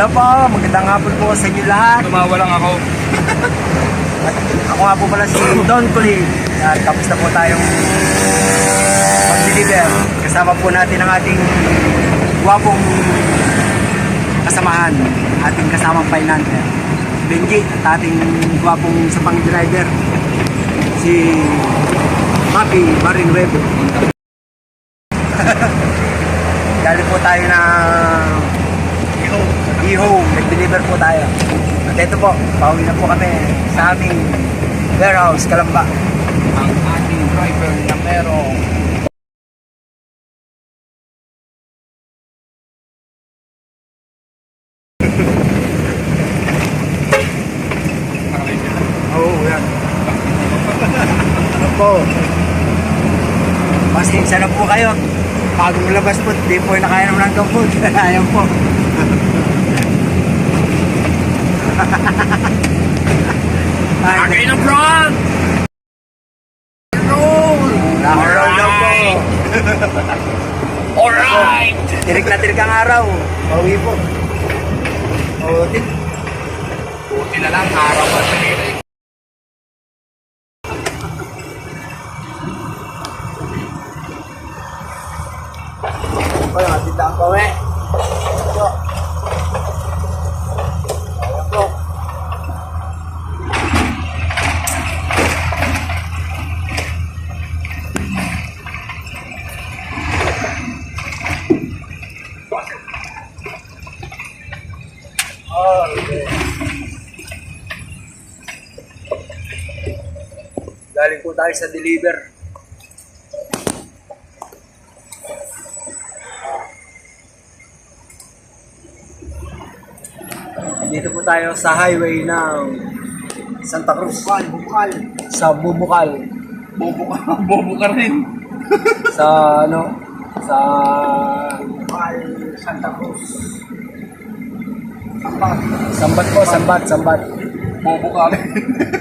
Hello po, magandang hapon po sa inyo lahat. Tumawa lang ako. At ako nga po pala si Don Colin. At tapos na po tayong mag-deliver. Kasama po natin ang ating gwapong kasamahan. Ating kasamang financer. Benji at ating gwapong sapang driver. Si Mapi Marinuevo. Galing po tayo na i-home. Nag-deliver po tayo. At ito po, pauwi na po kami sa aming warehouse, Kalamba. Ang ating driver na merong po? Pasensya na po kayo. Bagong labas po, di po nakainom ng gamot. Ayan po. Ay, Agay na front! Nakaraw na po. Alright! Tirik na tirik ang araw. Pauwi po. O, di. Buti na lang, araw pinili. Ay, hatid lang po eh. Ito. Okay. Galing po tayo sa deliver. Dito po tayo sa highway ng Santa Cruz. Bukal, Bukal. Sa Bubukal. Bobo ka, bobo ka rin. Sa ano? Sa Bukal, Santa Cruz. Sambat. Po, sambat, sambat. Bobo ka!